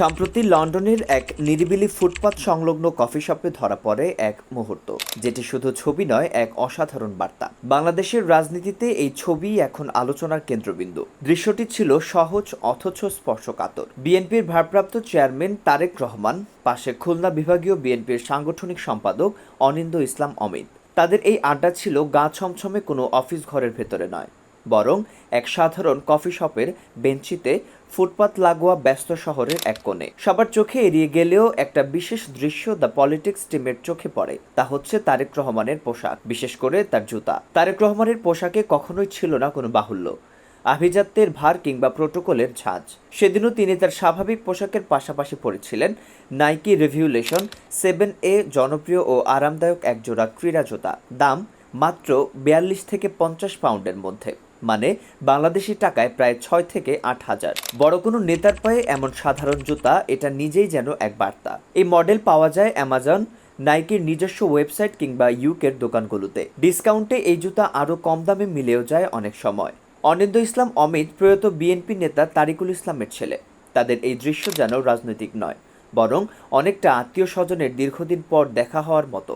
সম্প্রতি লন্ডনের এক নিরিবিলি ফুটপাত সংলগ্ন কফি শপে ধরা পড়ে এক মুহূর্ত, যেটি শুধু ছবি নয়, এক অসাধারণ বার্তা। বাংলাদেশের রাজনীতিতে এই ছবি এখন আলোচনার কেন্দ্রবিন্দু। দৃশ্যটি ছিল সহজ অথচ স্পর্শকাতর। বিএনপির ভারপ্রাপ্ত চেয়ারম্যান তারেক রহমান, পাশে খুলনা বিভাগীয় বিএনপির সাংগঠনিক সম্পাদক অনিন্দ ইসলাম অমিত। তাদের এই আড্ডা ছিল গা ছমছমে কোনো অফিস ঘরের ভেতরে নয়। বরং এক সাধারণ কফি শপের বেঞ্চিতে ফুটপাত লাগোয়া ব্যস্ত শহরের এক কোণে। সবার চোখে এড়িয়ে গেলেও একটা বিশেষ দৃশ্য দ্য পলিটিক্স টিমের চোখে পড়ে। তা হচ্ছে তারেক রহমানের পোশাক, বিশেষ করে তার জুতা। তারেক রহমানের পোশাকে কখনোই ছিল না কোনো বাহুল্য। আভিজাত্যের ভার কিংবা প্রোটোকলের ঝাঁজ। সেদিনও তিনি তার স্বাভাবিক পোশাকের পাশাপাশি পরেছিলেন নাইকি রেভিউলেশন সেভেন এ জনপ্রিয় ও আরামদায়ক একজোড়া ক্রীড়া জুতা। দাম মাত্র বিয়াল্লিশ থেকে পঞ্চাশ পাউন্ডের মধ্যে। মানে বাংলাদেশি টাকায় প্রায় ছয় থেকে আট হাজার। বড় কোনো নেতার পায়ে এমন সাধারণ জুতা, এটা নিজেই যেন এক বার্তা। এই মডেল পাওয়া যায় অ্যামাজন, নাইকির নিজস্ব ওয়েবসাইট কিংবা ইউকের দোকানগুলোতে। ডিসকাউন্টে এই জুতা আরও কম দামে মিলেও যায় অনেক সময়। অনিন্দ ইসলাম অমিত প্রয়াত বিএনপি নেতা তারিকুল ইসলামের ছেলে। তাদের এই দৃশ্য যেন রাজনৈতিক নয়, বরং অনেকটা আত্মীয় স্বজনের দীর্ঘদিন পর দেখা হওয়ার মতো।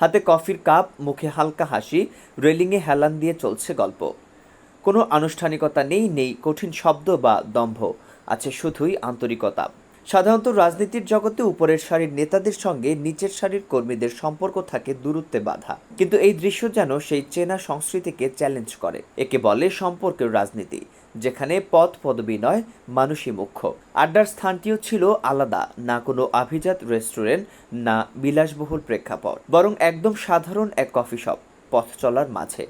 হাতে কফির কাপ, মুখে হালকা হাসি, রেলিংয়ে হেলান দিয়ে চলছে গল্প। কোনো আনুষ্ঠানিকতা নেই নেই কঠিন শব্দ বা দম্ভ, আছে শুধুই আন্তরিকতা। সাধারণত রাজনীতির জগতে উপরের সারির নেতাদের সঙ্গে নিচের সারির কর্মীদের সম্পর্ক থাকে দূরত্বে বাধা। কিন্তু এই দৃশ্য যেন সেই চেনা সংস্কৃতিকে চ্যালেঞ্জ করে। একে বলে সম্পর্কের রাজনীতি, যেখানে পদ পদবি নয় মানুষই মুখ্য। আড্ডার স্থানটিও ছিল আলাদা, না কোনো আভিজাত রেস্টুরেন্ট, না বিলাসবহুল প্রেক্ষাপট, বরং একদম সাধারণ এক কফি শপ, পথ চলার মাঝে।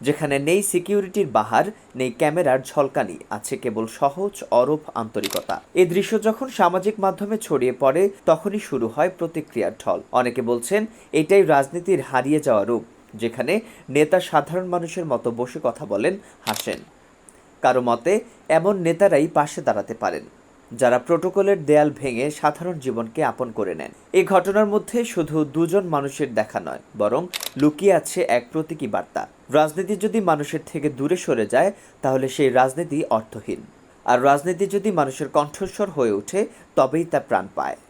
যেখানে নেই সিকিউরিটির বাহার, নেই ক্যামেরার ঝলকানি, আছে কেবল সহজ, অরূপ আন্তরিকতা। এ দৃশ্য যখন সামাজিক মাধ্যমে ছড়িয়ে পড়ে, তখনই শুরু হয় প্রতিক্রিয়ার ঢল। অনেকে বলছেন, এটাই রাজনীতির হারিয়ে যাওয়া রূপ, যেখানে নেতা সাধারণ মানুষের মতো বসে কথা বলেন, হাসেন। কারও মতে, এমন নেতারাই পাশে দাঁড়াতে পারেন। যারা প্রোটোকলের দেয়াল ভেঙে সাধারণ জীবনকে আপন করে নেন। এই ঘটনার মধ্যে শুধু দুজন মানুষের দেখা নয়, বরং লুকিয়ে আছে এক প্রতীকী বার্তা। রাজনীতি যদি মানুষের থেকে দূরে সরে যায়, তাহলে সেই রাজনীতি অর্থহীন। আর রাজনীতি যদি মানুষের কণ্ঠস্বর হয়ে ওঠে, তবেই তা প্রাণ পায়।